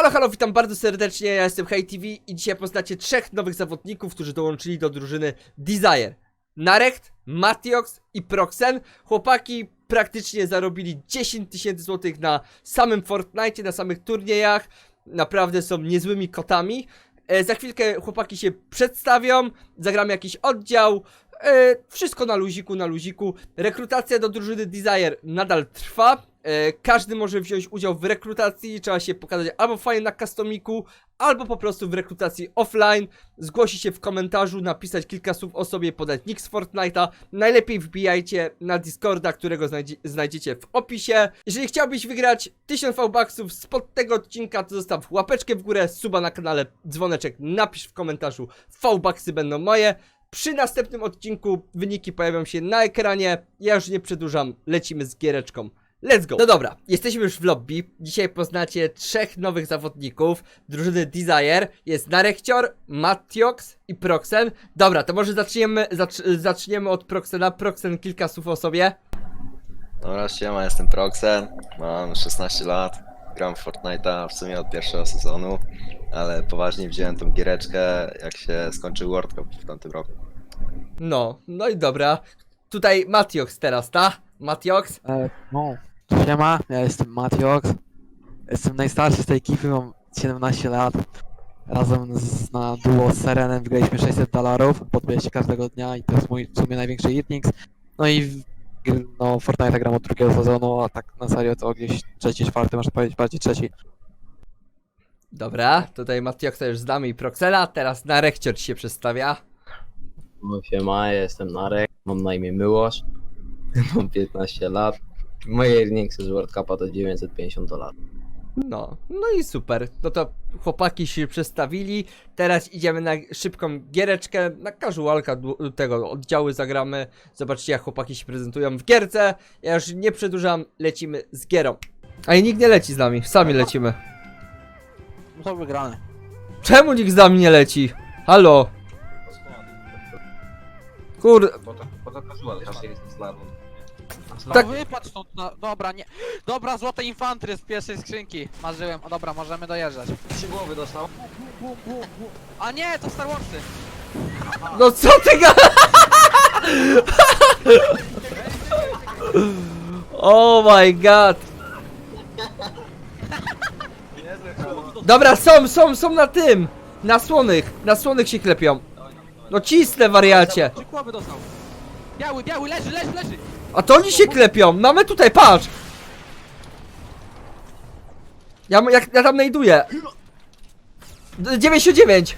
Halo, halo, witam bardzo serdecznie, ja jestem HeyTV i dzisiaj poznacie trzech nowych zawodników, którzy dołączyli do drużyny Desire. Narecht, Matiox i Proxen. Chłopaki praktycznie zarobili 10 tysięcy złotych na samym Fortnite, na samych turniejach. Naprawdę są niezłymi kotami. E, za chwilkę chłopaki się przedstawią, zagramy jakiś oddział. E, wszystko na luziku, na luziku. Rekrutacja do drużyny Desire nadal trwa. E, każdy może wziąć udział w rekrutacji, trzeba się pokazać albo fajnie na customiku, albo po prostu w rekrutacji offline, zgłosić się w komentarzu, napisać kilka słów o sobie, podać nick z Fortnite'a. Najlepiej wbijajcie na Discorda, którego znajdzie, znajdziecie w opisie. Jeżeli chciałbyś wygrać 1000 V-Bucksów spod tego odcinka, to zostaw łapeczkę w górę, suba na kanale, dzwoneczek, napisz w komentarzu V-Bucksy będą moje. Przy następnym odcinku wyniki pojawią się na ekranie. Ja już nie przedłużam, lecimy z giereczką. Let's go! No dobra, jesteśmy już w lobby. Dzisiaj poznacie trzech nowych zawodników drużyny Desire. Jest Narechcior, Matiox i Proxen. Dobra, to może zaczniemy, zacz, zaczniemy od Proxena. Proxen, kilka słów o sobie. Dobra, siema, jestem Proxen, mam 16 lat, gram w Fortnite'a w sumie od pierwszego sezonu, ale poważnie wziąłem tą giereczkę, jak się skończył World Cup w tamtym roku. No, no i dobra. Tutaj Matiox teraz, ta? Matiox? E, no, siema, ja jestem Matiox. Jestem najstarszy z tej ekipy, mam 17 lat. Razem z, na duo z Serenem wygraliśmy 600 dolarów, podbija się każdego dnia i to jest mój w sumie największy hitnix. No i w, no, Fortnite gram od drugiego sezonu, a tak na serio to gdzieś trzeci, czwarty, można powiedzieć bardziej trzeci. Dobra, tutaj Matioxa już znamy i Proxena. Teraz Narechcior się przedstawia. No siema, ja jestem Narek, mam na imię Myłosz, mam 15 lat. Moje earningsy z World Cupa to 950 dolarów. No, no i super. No to chłopaki się przedstawili. Teraz idziemy na szybką giereczkę, na casualka tego oddziały zagramy. Zobaczcie jak chłopaki się prezentują w gierce. Ja już nie przedłużam, lecimy z gierą. A i nikt nie leci z nami, sami lecimy. No to wygrany. Czemu nikt z nami nie leci? Halo? Kur... Bo to, bo to casual, każdy jest z. No Tak. wypadł stąd, no, dobra, nie. Dobra, złote infantry z pierwszej skrzynki. Marzyłem, o dobra, możemy dojeżdżać. Trzy głowy dostał. A nie, to Star Warsy. No co ty ga... Oh my god. Dobra, są, są, są na tym. Na słonych, na słonych się klepią. No cisnę wariacie. Trzy głowy dostał. Biały, biały, leży, leży, leży. A to oni się klepią. Mamy tutaj, patrz. Ja, jak, ja tam znajduję. 99.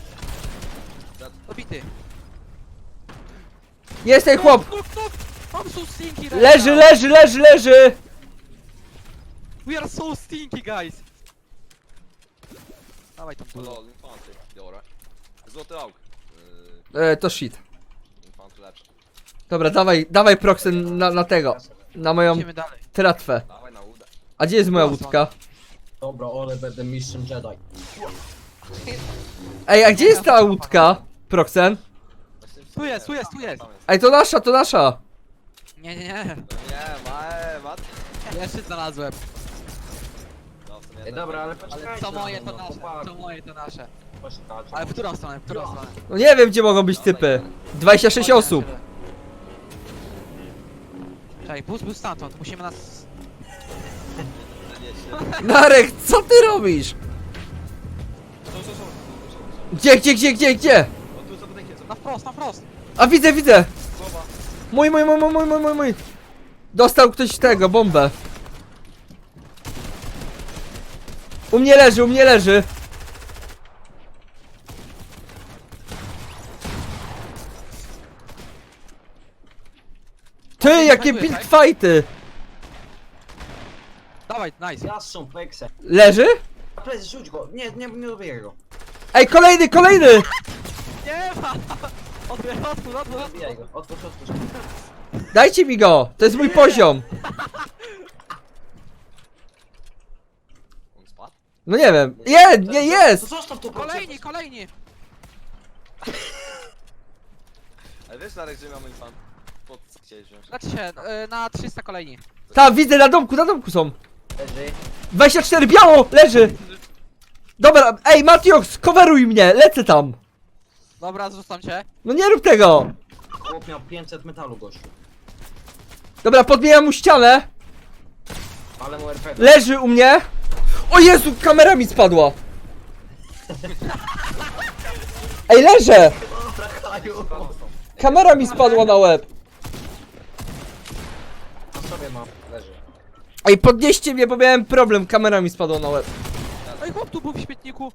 Dobity. Jest ten chłop. Knuk, knuk. I'm so stinky right Leży, now. leży, leży, leży. We are so stinky, guys. Dawaj tam tu. Lol, infanty, dobra. Złoty auk. E, to shit. Infanty lepszy. Dobra, dawaj, dawaj Proxen na, na tego. Na moją Idziemy dalej. tratwę. Dawaj na uda. A gdzie jest moja łódka? Dobra, ale będę mistrzem Jedi. Ej, a gdzie jest ta łódka? Proxen? Tu jest, tu jest, tu jest. Ej, to nasza, to nasza. Nie, nie, nie. Nie, ma, e. Jeszcze znalazłem. No, w sumie Ej, tak. dobra, ale Ale poczekajcie co na moje mnie, to no, nasze, chłopaki, co moje to nasze. poczekajcie. Ale w którą stronę, w którą stronę? No nie wiem, gdzie mogą być typy. 26 osób. Czekaj, bus był stamtąd, musimy nas... Narek, co ty robisz? Gdzie, gdzie, gdzie, gdzie, gdzie? O, tu za budynkiem, co? Na wprost, na wprost! A widzę, widzę. Głowa. Mój, mój, mój, mój, mój, mój, mój, mój. Dostał ktoś tego, bombę. U mnie leży, u mnie leży. Ty, jakie build fighty! Dawaj, nice. Ja są pekse. Leży? A plecy, rzuć go. Nie, nie, nie dobiję go. Ej, kolejny, kolejny! Nie ma! Otwórz, otwórz, otwórz, Dobijaj go. Otwórz, otwórz. Dajcie mi go! To jest mój poziom! On spadł? No nie wiem. Je, nie To jest! zostaw to Kolejni, kolejni! Ale wiesz, Darek, że mamy infant. Po co chciałeś wziąć? Znaczy się, y, na 300 kolejni. Tam, widzę, na domku, na domku są. Leży. 24, biało, leży! Dobra, ej, Matiox, coveruj mnie, lecę tam. Dobra, zrzucam cię. No nie rób tego. Chłop miał 500 metalu, gościu. Dobra, podbijam mu ścianę. Ale mu RP. Leży u mnie. O Jezu, kamera mi spadła. Ej, leżę. Kamera mi spadła na łeb. Sobie mam. Leży. Ej, podnieście mnie, bo miałem problem, kamera mi spadła na łeb. Ej, chłop tu był w śmietniku.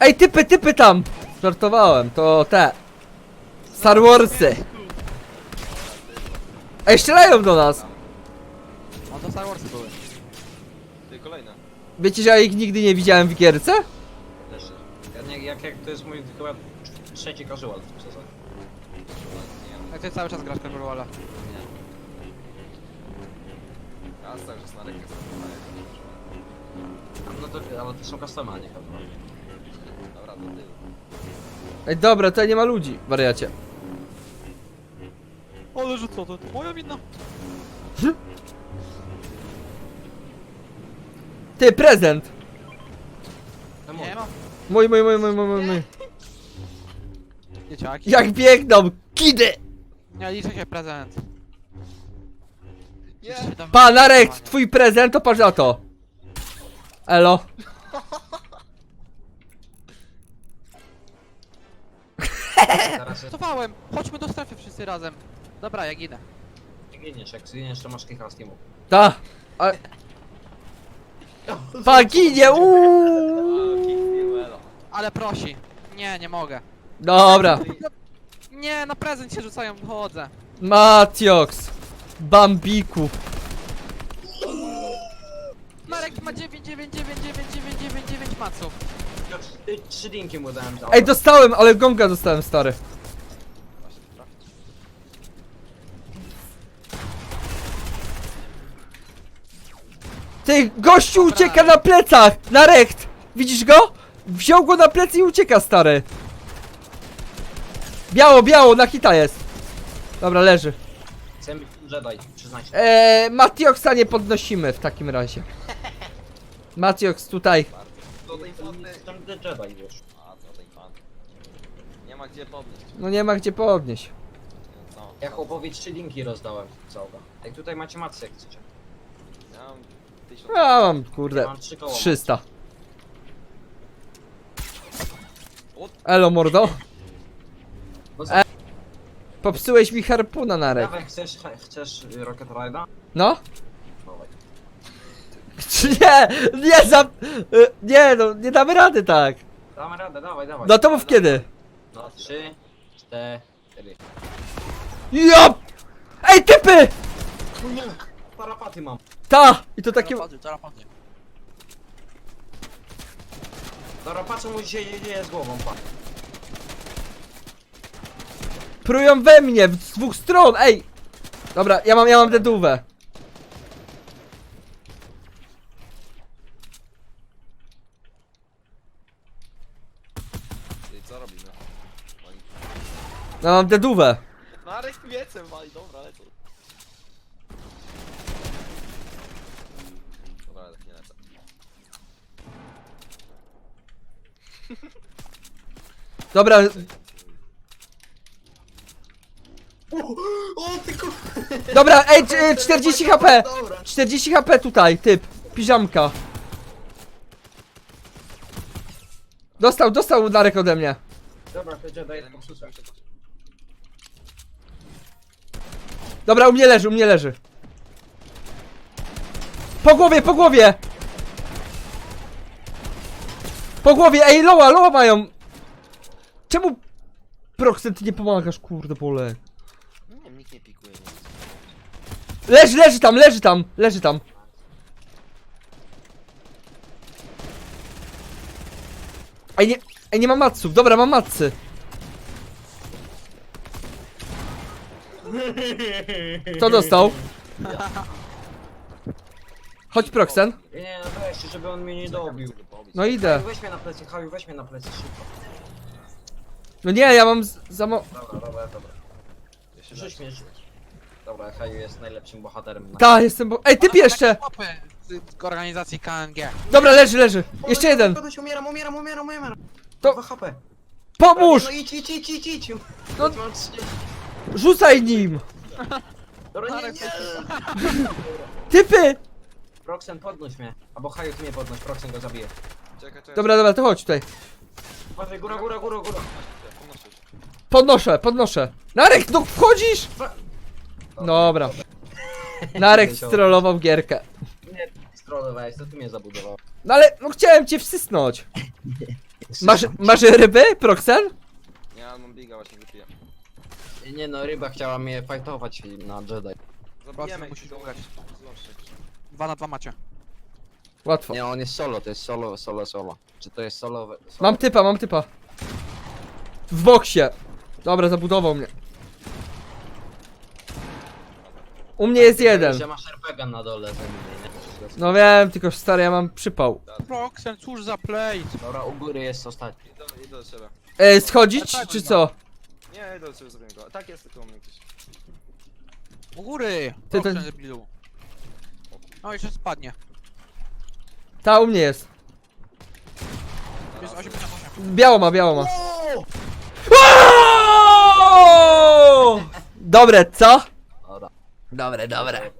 Ej, typy, typy tam. Żartowałem, to te. Star Warsy. Ej, strzelają do nas. No to Star Warsy były. Ty kolejna. Wiecie, że ja ich nigdy nie widziałem w gierce? Leży. Ja nie, jak, jak to jest mój chyba trzeci casual w sezonie. Jak ty cały czas grasz Casuala. A tak, że snarek jest. No to, ale to są customy, a nie casual. Dobra, to ty. Ej, dobra, tutaj nie ma ludzi, wariacie. Ale że co to? To moja wina. Ty, prezent. To Nie ma. Mój, mój, mój, mój, mój, mój, mój. Dzieciaki. Jak biegną, kidy. Nie liczę się prezent. Nie. Pa, Narek, twój prezent, to patrz na to. Elo. Jest... Cofałem. Chodźmy do strefy wszyscy razem. Dobra, ja ginę. Giniesz, jak zginiesz to masz kicha z teamu. Ta. A... Pa, ginie, uuu. Ale prosi. Nie, nie mogę. Dobra. Nie, na prezent się rzucają, chodzę. Matiox. Bambiku. Marek ma 9, 9, 9, 9, 9, 9, 9 maców. Trzy, trzy linki mu dałem za Ej, dostałem, ale gonga dostałem, stary. Ty, gościu ucieka na plecach! Na recht! Widzisz go? Wziął go na plecy i ucieka, stary. Biało, biało, na hita jest. Dobra, leży. Chcę być Jedi, przyznajcie. Eee, Matioxa nie podnosimy w takim razie. Matiox tutaj. Do tej fonty. Jestem The Jedi, wiesz. A, do tej fonty. Nie ma gdzie podnieść. No nie ma gdzie podnieść. No, Ja chłopowi trzy linki rozdałem całego. Jak tutaj macie matce, jak chcecie. ja mam tysiąc. Ja mam, kurde, Ja mam trzy koła. 300. Elo, mordo. E- Popsułeś mi harpuna, Narek. Dawaj, chcesz, chcesz y, Rocket Ride'a? No? Dawaj. Czy nie? Nie, za... y, Nie, no, nie damy rady tak. Damy radę, dawaj, dawaj. No to mów kiedy. No, trzy, cztery. Ja! Ej, typy! Parapaty mam. Ta! I to takie... Dobra, patrzę mu się dzieje z głową, pa. Prują we mnie, z dwóch stron, ej! Dobra, ja mam, ja mam dedówę. Ty, co robimy? Oni... Ja mam dedówę. Marek wiecem wali, dobra, lecę. Dobra, ale tak nie lecę. Dobra, O, ty kur... dobra, ej, c- 40 HP! Dobra. 40 HP tutaj, typ. Piżamka. Dostał, dostał Darek ode mnie. Dobra, popsute. muszę to- Dobra, u mnie leży, u mnie leży. Po głowie, po głowie! Po głowie, ej, loła, loła mają! Czemu Proxen, ty nie pomagasz, kurde pole? Nie wiem, nikt nie pikuje nic. Leży, leży tam, leży tam, leży tam. Ej, nie, ej, nie ma matsów, dobra, mam matsy. Kto dostał? Chodź, Proxen. Nie, no weźcie, żeby on mnie nie dobił. No idę. Weź mnie na plecy, Haju, weź mnie na plecy, szybko. No nie, ja mam z- za mo... Dobra, dobra, dobra. Rzuć mnie, rzuć. Dobra, Haju jest najlepszym bohaterem na... Ta, jestem bo... Ej, typ jeszcze! Chłopy, z organizacji KNG. Dobra, leży, leży. Jeszcze jeden. Umieram, umieram, umieram, umieram. To- 2 HP. Pomóż! No idź, idź, idź, idź, idź. No-. Mam 30. Rzucaj nim! Dobra, nie, nie. Typy! Proxen, podnoś mnie. Albo Hayut mnie podnoś, Proxen go zabije. Czekaj, czekaj. Dobra, dobra, to chodź tutaj. Uważaj, góra, góra, góra, góra. Podnoszę, podnoszę. Narek, no wchodzisz! Dobra. Narek strollował gierkę. Nie, strollowałeś, to ty mnie zabudował. No ale, no chciałem cię wsysnąć. Masz, masz ryby, Proxen? Nie, ale mam biga, właśnie wypiję. Nie no, ryba chciała mnie fightować na Jedi. Zabijemy musisz ugrać. Dwa na dwa macie. Łatwo. Nie, on jest solo, to jest solo, solo, solo. Czy to jest solo? solo? Mam typa, mam typa. W boksie. Dobra, zabudował mnie. U mnie jest jeden. Że masz RPG na dole ze mnie, nie? No wiem, tylko stary, ja mam przypał. Proxen, cóż za play. Dobra, u góry jest ostatni. Idę, idę do ciebie. E, schodzić, czy co? Nie, idę do ciebie, zrobię go. Tak jest, tylko u mnie gdzieś. U góry. Ty debilu. No jeszcze spadnie. Ta, u mnie jest. Jest 88. Biało ma, biało ma. Dobre, co? Dobre, dobre.